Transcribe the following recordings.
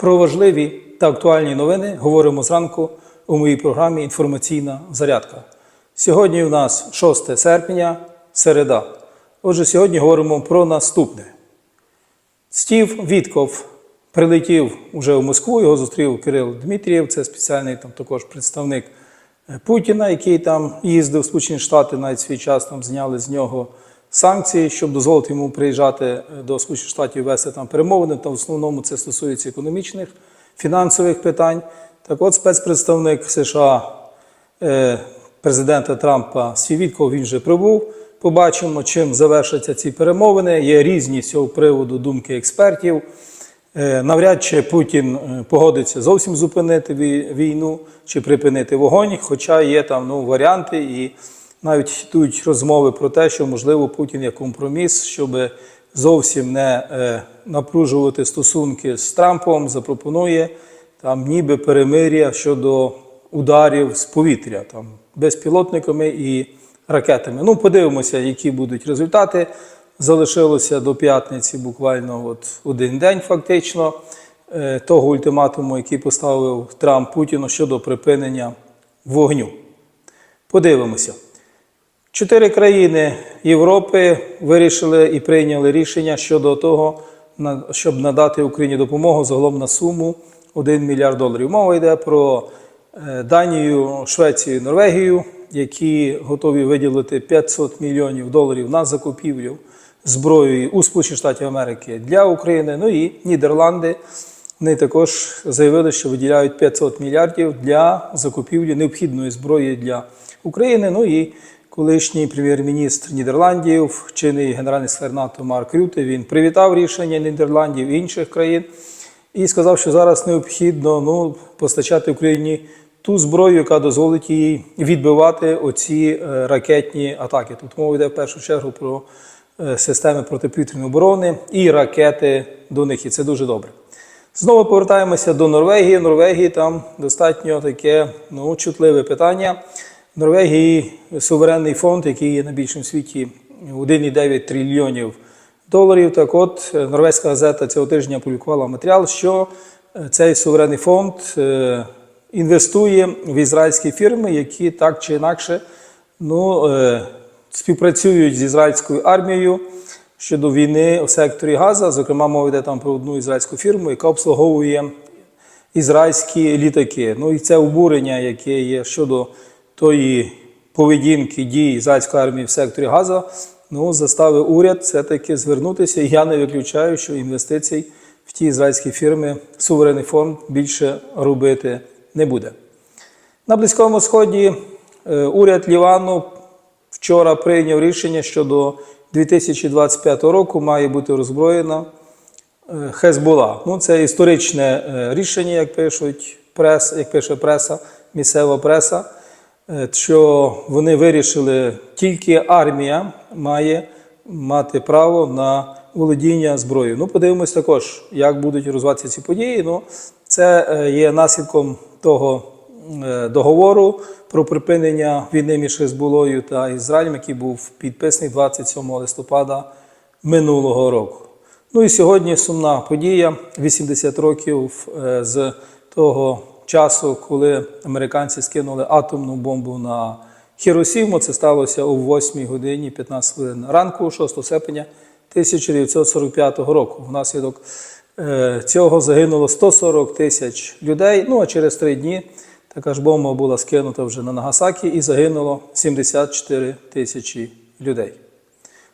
Про важливі та актуальні новини говоримо зранку у моїй програмі Інформаційна зарядка. Сьогодні у нас 6 серпня, середа. Отже, сьогодні говоримо про наступне. Стів Вітков прилетів уже в Москву, його зустрів Кирил Дмитрієв, це спеціальний там також представник Путіна, який там їздив в Сполучені Штати, навіть свій час там зняли з нього санкції, щоб дозволити йому приїжджати е, до Сполучених Штатів вести там перемовини. Та в основному це стосується економічних, фінансових питань. Так от спецпредставник США е, президента Трампа Сівітков, він вже прибув. Побачимо, чим завершаться ці перемовини. Є різні з цього приводу думки експертів. Е, Навряд чи Путін погодиться зовсім зупинити війну чи припинити вогонь, хоча є там ну, варіанти, і навіть йдуть розмови про те, що можливо Путін як компроміс, щоб зовсім не е, напружувати стосунки з Трампом, запропонує там ніби перемир'я щодо ударів з повітря, там безпілотниками і ракетами. Ну, подивимося, які будуть результати. Залишилося до п'ятниці буквально от один день, фактично, е, того ультиматуму, який поставив Трамп Путіну щодо припинення вогню. Подивимося. Чотири країни Європи вирішили і прийняли рішення щодо того, щоб надати Україні допомогу загалом на суму 1 мільярд доларів. Мова йде про е, Данію, Швецію, Норвегію, які готові виділити 500 мільйонів доларів на закупівлю зброї у Сполучені Штатів Америки для України. Ну і Нідерланди. Вони також заявили, що виділяють 500 мільярдів для закупівлі необхідної зброї для України. Ну і колишній прем'єр-міністр Нідерландів, чинний генеральний секретар НАТО Марк Рюте, він привітав рішення Нідерландів і інших країн і сказав, що зараз необхідно ну, постачати Україні ту зброю, яка дозволить їй відбивати оці е, ракетні атаки. Тут мова йде в першу чергу про е, системи протиповітряної оборони і ракети до них. І це дуже добре. Знову повертаємося до Норвегії. В Норвегії там достатньо таке ну, чутливе питання. Норвегії суверенний фонд, який є на більшому світі 1,9 трильйонів доларів. Так от, е, норвезька газета цього тижня опублікувала матеріал, що е, цей суверенний фонд е, інвестує в ізраїльські фірми, які так чи інакше ну, співпрацюють з ізраїльською армією щодо війни у секторі Газа. Зокрема, мова йде там про одну ізраїльську фірму, яка обслуговує ізраїльські літаки. Ну і це обурення, яке є щодо тої поведінки дій ізраїльської армії в секторі Газа, ну, заставив уряд все-таки звернутися. Я не виключаю, що інвестицій в ті ізраїльські фірми суверенний фонд більше робити не буде. На Близькому Сході е, уряд Лівану вчора прийняв рішення, що до 2025 року має бути роззброєна е, Хезбола. Ну, це історичне е, рішення, як пишуть прес, як пише преса, місцева преса, що вони вирішили, тільки армія має мати право на володіння зброєю. Ну, подивимось також, як будуть розвиватися ці події. Ну, це е, є наслідком того е, договору про припинення війни між Хезболою та Ізраїлем, який був підписаний 27 листопада минулого року. Ну і сьогодні сумна подія 80 років е, з того часу, коли американці скинули атомну бомбу на Хіросіму. Це сталося о 8 годині 15 хвилин ранку, 6 серпня 1945 року. Внаслідок е, цього загинуло 140 тисяч людей. Ну а через три дні така ж бомба була скинута вже на Нагасакі і загинуло 74 тисячі людей.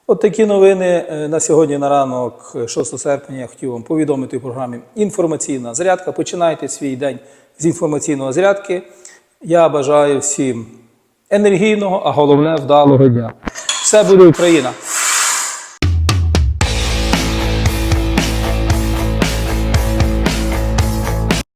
От такі новини е, на сьогодні на ранок, е, 6 серпня, я хотів вам повідомити у програмі Інформаційна зарядка. Починайте свій день з інформаційної зарядки. Я бажаю всім енергійного, а головне вдалого дня. Все буде Україна!